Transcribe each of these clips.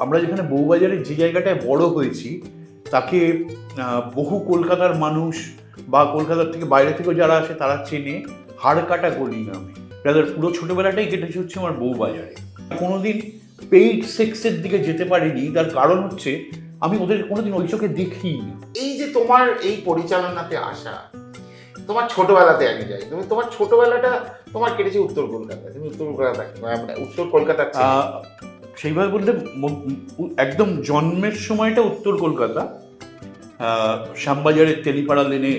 আমরা যেখানে বউবাজারের যে জায়গাটায় বড় হয়েছি তাকে বহু কলকাতার মানুষ বা কলকাতার থেকে বাইরে থেকেও যারা আসে তারা চেনে হাড়কাটা গলি নামে। তাদের পুরো ছোটোবেলাটাই কেটেছে হচ্ছে আমার বউবাজারে। কোনোদিন পেইড সেক্সের দিকে যেতে পারিনি তার কারণ হচ্ছে আমি ওদের কোনোদিন ওই চোখে দেখিই না এই যে তোমার এই পরিচালনাতে আসা তোমার ছোটবেলাতে আমি যাই তুমি তোমার ছোটবেলাটা তোমার কেটেছে উত্তর কলকাতায় তুমি উত্তর কলকাতা উত্তর। আহ, সেইভাবে বলতে একদম জন্মের সময়টা উত্তর কলকাতা। শ্যামবাজারের তেলিপাড়া লেনে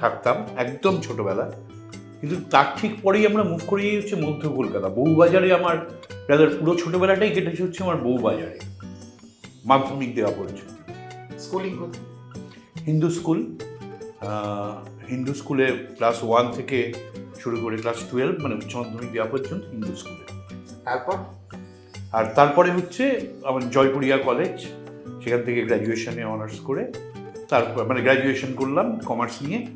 থাকতাম একদম ছোটবেলা। কিন্তু তার ঠিক পরেই আমরা মুখ করিয়ে হচ্ছে মধ্য কলকাতা। বউবাজারে আমার রাদার পুরো ছোটবেলাটাই কেটেছে হচ্ছে আমার বউবাজারে। মাধ্যমিক দেওয়া পর্যন্ত স্কুলিং হিন্দু স্কুল। হিন্দু স্কুলে ক্লাস ওয়ান থেকে শুরু করে ক্লাস টুয়েলভ মানে উচ্চ মাধ্যমিক দেওয়া পর্যন্ত হিন্দু স্কুলে। তারপর? আর তারপরে হচ্ছে আমার জয়পুরিয়া কলেজ সেখান থেকে গ্র্যাজুয়েশনে অনার্স করে তারপর মানে গ্র্যাজুয়েশন করলাম কমার্স নিয়ে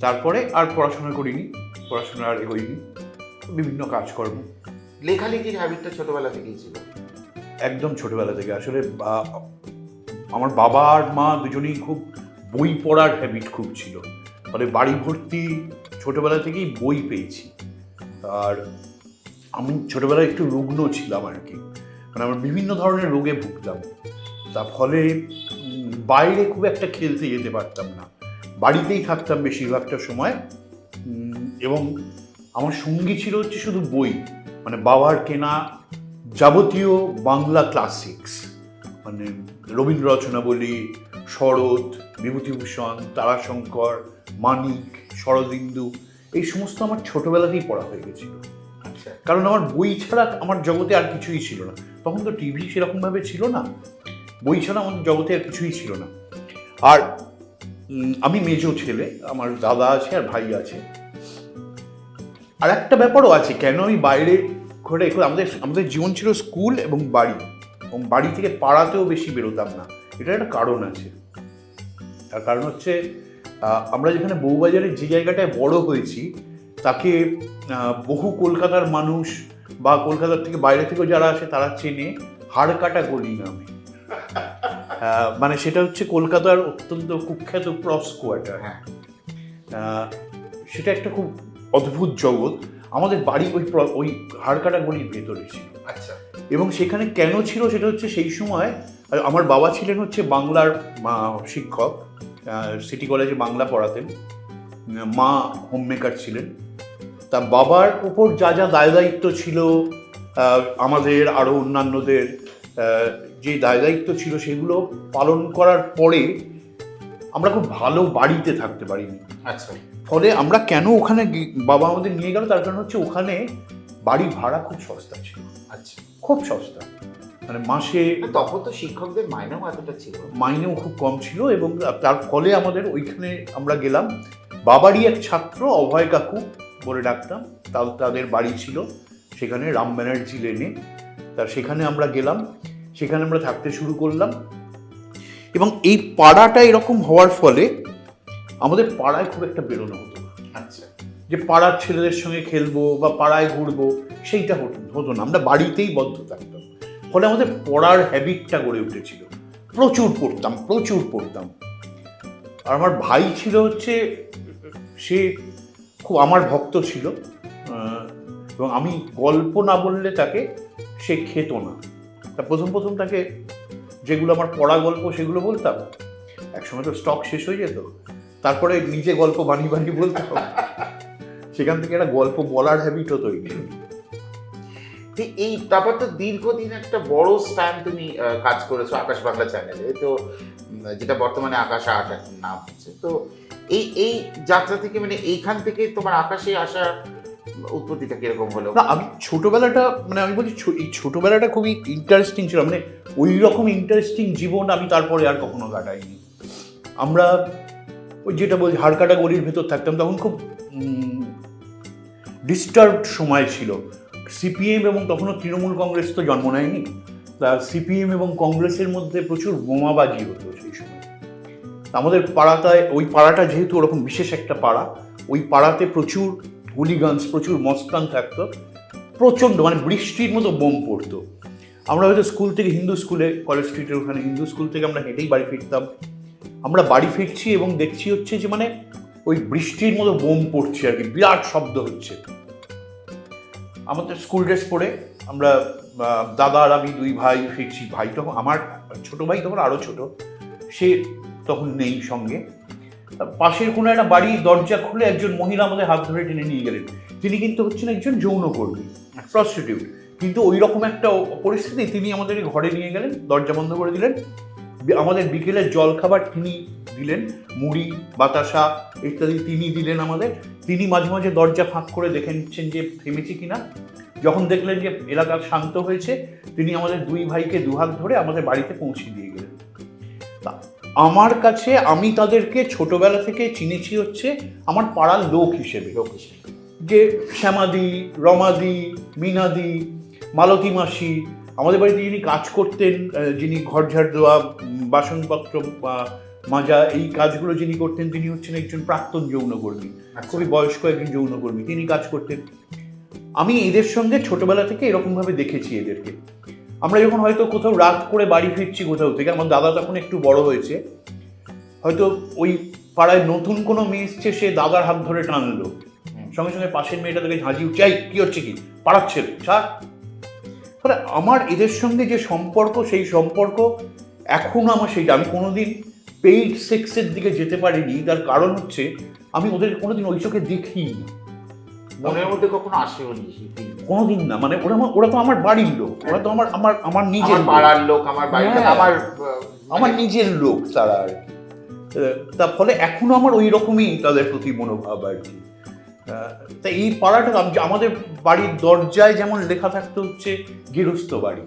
তারপরে আর পড়াশোনা করিনি পড়াশোনা আর এগোইনি বিভিন্ন কাজকর্ম। লেখালেখির হ্যাবিটটা ছোটবেলা থেকেই ছিল? একদম ছোটবেলা থেকে। আসলে আমার বাবা আর মা দুজনেই খুব বই পড়ার হ্যাবিট খুব ছিল। মানে বাড়ি ভর্তি ছোটবেলা থেকেই বই পেয়েছি। আর ছোটবেলায় একটু রুগ্ন ছিলাম আর কি। মানে আমার বিভিন্ন ধরনের রোগে ভুগতাম। তার ফলে বাইরে খুব একটা খেলতে যেতে পারতাম না। বাড়িতেই থাকতাম বেশিরভাগটা সময়। এবং আমার সঙ্গী ছিল হচ্ছে শুধু বই। মানে বাবার কেনা যাবতীয় বাংলা ক্লাসিক্স মানে রবীন্দ্র রচনাবলী শরৎ, বিভূতিভূষণ, তারাশঙ্কর, মানিক, শরদিন্দু, এই সমস্ত আমার ছোটোবেলাতেই পড়া হয়ে গেছিল। কারণ আমার বই ছাড়া আমার জগতে আর কিছুই ছিল না। তখন তো টিভি সেরকমভাবে ছিল না। বই ছাড়া আমার জগতে আর কিছুই ছিল না। আর আমি মেজো ছেলে, আমার দাদা আছে আর ভাই আছে। আর একটা ব্যাপারও আছে, কেন আমি বাইরে ঘরে আমাদের আমাদের জীবন ছিল স্কুল এবং বাড়ি। এবং বাড়ি থেকে পাড়াতেও বেশি বেরোতাম না। এটা একটা কারণ আছে। তার কারণ হচ্ছে আমরা যেখানে বউবাজারের যে জায়গাটায় বড় হয়েছি তাকে বহু কলকাতার মানুষ বা কলকাতার থেকে বাইরে থেকেও যারা আসে তারা চেনে হাড়কাটা গলি নামে মানে সেটা হচ্ছে কলকাতার অত্যন্ত কুখ্যাত ক্রস কোয়ার্টার হ্যাঁ। সেটা একটা খুব অদ্ভুত জগৎ। আমাদের বাড়ি ওই ওই হাড়কাটা গলির ভেতরে ছিল। আচ্ছা। এবং সেখানে কেন ছিল সেটা হচ্ছে সেই সময় আমার বাবা ছিলেন হচ্ছে বাংলার শিক্ষক সিটি কলেজে বাংলা পড়াতেন। মা হোমমেকার ছিলেন। তা বাবার উপর যা যা দায় দায়িত্ব ছিল আমাদের আরও অন্যান্যদের যে দায় দায়িত্ব ছিল সেগুলো পালন করার পরে আমরা খুব ভালো বাড়িতে থাকতে পারিনি। আচ্ছা। ফলে আমরা কেন ওখানে বাবা আমাদের নিয়ে গেল? তার কারণ হচ্ছে ওখানে বাড়ি ভাড়া খুব সস্তা ছিল। আচ্ছা। খুব সস্তা। মানে মাসে তখন তো শিক্ষকদের মাইনেও এতটা ছিল। মাইনেও খুব কম ছিল এবং তার ফলে আমাদের ওইখানে আমরা গেলাম। বাবারই এক ছাত্র অভয় কাকু। বলে ডাকতাম। তা- তাদের বাড়ি ছিল। সেখানে রাম ব্যানার্জি লেনে। তা সেখানে আমরা গেলাম। সেখানে আমরা থাকতে শুরু করলাম। এবং এই পাড়াটা এরকম হওয়ার ফলে আমাদের পাড়ায় খুব একটা বেরোনো হতো আচ্ছা। যে পাড়ার ছেলেদের সঙ্গে খেলব বা পাড়ায় ঘুরবো সেইটা হতো হতো না। আমরা বাড়িতেই বদ্ধ থাকতাম। ফলে আমাদের পড়ার হ্যাবিটটা গড়ে উঠেছিল। প্রচুর পড়তাম প্রচুর পড়তাম। আর আমার ভাই ছিল হচ্ছে সে খুব আমার ভক্ত ছিল এবং আমি গল্প না বললে তাকে সে খেত না। তা প্রথম প্রথম তাকে যেগুলো আমার পড়া গল্প সেগুলো বলতাম, একসময় তো স্টক শেষ হয়ে যেত, তারপরে নিজে গল্প বানিয়ে বানিয়ে বলতাম। সেখান থেকে একটা গল্প বলার হ্যাবিটও তৈরি এই তারপর তো দীর্ঘদিন একটা বড় স্প্যান তুমি কাজ করেছ আকাশ বাংলা চ্যানেলে তো যেটা বর্তমানে আকাশ আট নাম হচ্ছে, তো এই এই যাত্রা থেকে মানে এইখান থেকে তোমার আকাশে আসা উৎপত্তিটা কীরকম হলো? না, আমি ছোটবেলাটা মানে আমি বলছি এই ছোটবেলাটা খুবই ইন্টারেস্টিং ছিল মানে ওই রকম ইন্টারেস্টিং জীবন আমি তারপরে আর কখনো কাটাইনি। আমরা ওই যেটা বলছি, হাড়কাটা গলির ভেতর থাকতাম, তখন খুব ডিস্টার্বড সময় ছিল। সিপিএম এবং তখনও তৃণমূল কংগ্রেস তো জন্ম নেয়নি। তা সিপিএম এবং কংগ্রেসের মধ্যে প্রচুর বোমাবাজি হতো সেই সময়। আমাদের পাড়াটায়, ওই পাড়াটা যেহেতু ওরকম বিশেষ একটা পাড়া, ওই পাড়াতে প্রচুর হুলিগানস প্রচুর মস্তান থাকতো, প্রচণ্ড মানে বৃষ্টির মতো বোম পড়তো। আমরা হয়তো স্কুল থেকে হিন্দু স্কুলে, কলেজ স্ট্রিটের ওখানে হিন্দু স্কুল থেকে আমরা হেঁটেই বাড়ি ফিরতাম। আমরা বাড়ি ফিরছি এবং দেখছি হচ্ছে যে মানে ওই বৃষ্টির মতো বোম পড়ছে আর কি, বিরাট শব্দ হচ্ছে। আমাদের স্কুল ড্রেস পরে আমরা দাদা আর আমি দুই ভাই ফিরছি। ভাই তখন, আমার ছোট ভাই তখন আরও ছোট। সে তখন নেই সঙ্গে। পাশের কোনো একটা বাড়ি, দরজা খুলে একজন মহিলা আমাদের হাত ধরে টেনে নিয়ে গেলেন। তিনি কিন্তু হচ্ছেন একজন যৌনকর্মী প্রস্টিটিউট কিন্তু ওই রকম একটা পরিস্থিতি তিনি আমাদের ঘরে নিয়ে গেলেন, দরজা বন্ধ করে দিলেন। আমাদের বিকেলের জল খাবার তিনি দিলেন, মুড়ি, বাতাসা ইত্যাদি তিনি দিলেন আমাদের। তিনি মাঝে মাঝে দরজা ফাঁক করে দেখে নিচ্ছেন যে থেমেছি কিনা। যখন দেখলেন যে এলাকা শান্ত হয়েছে, তিনি আমাদের দুই ভাইকে দুহাত ধরে আমাদের বাড়িতে পৌঁছে দিয়ে গেলেন। আমার কাছে আমি তাদেরকে ছোটবেলা থেকে চিনেছি হচ্ছে আমার পাড়ার লোক হিসেবে লোক হিসেবে। যে শ্যামাদি রমাদি মিনাদি মালতী মাসি আমাদের বাড়িতে যিনি কাজ করতেন যিনি ঘর ঝাড় দেওয়া বাসনপত্র বা মাজা এই কাজগুলো যিনি করতেন তিনি হচ্ছেন একজন প্রাক্তন যৌনকর্মী আচ্ছা। খুবই বয়স্ক একজন যৌনকর্মী তিনি কাজ করতেন আমি এদের সঙ্গে ছোটবেলা থেকে এরকমভাবে দেখেছি এদেরকে আমরা যখন হয়তো কোথাও রাত করে বাড়ি ফিরছি কোথাও থেকে আমার দাদা তখন একটু বড় হয়েছে হয়তো ওই পাড়ায় নতুন কোনো মেয়ে এসছে সে দাদার হাত ধরে টানলো। সঙ্গে সঙ্গে পাশের মেয়েটা তাকে ঝাঁঝি চাই কি হচ্ছে কি? পাড়ার ছেলে ছাড়। ফলে আমার এদের সঙ্গে যে সম্পর্ক সেই সম্পর্ক এখনও আমার সেইটা আমি কোনোদিন পেইড সেক্সের দিকে যেতে পারিনি। তার কারণ হচ্ছে আমি ওদের কোনোদিন ওই চোখে দেখি মনের মধ্যে কখনো আসেও নি কোনোদিন না মানে ওরা ওরা তো আমার বাড়ির লোক ওরা তো আমার আমার আমার নিজের। পাড়ার লোক আমার বাড়িতে হ্যাঁ। আমার আমার নিজের লোক তারা আর কি। তার ফলে এখনও আমার ওই রকমই তাদের প্রতি মনোভাব আর কি। তা এই পাড়াটা আমাদের বাড়ির দরজায় যেমন লেখা থাকতো হচ্ছে গৃহস্থ বাড়ি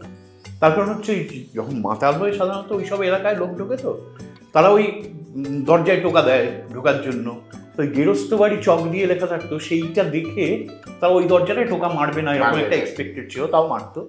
তার কারণ হচ্ছে যখন মাতাল হয়ে সাধারণত ওইসব এলাকায় লোক ঢোকে তো তারা ওই দরজায় টোকা দেয় ঢোকার জন্য। ওই গেরস্থ বাড়ি চক দিয়ে লেখা থাকতো সেইটা দেখে তা ওই দরজাটায় টোকা মারবে না এরকম একটা। এক্সপেক্টেড ছিল তাও মারতো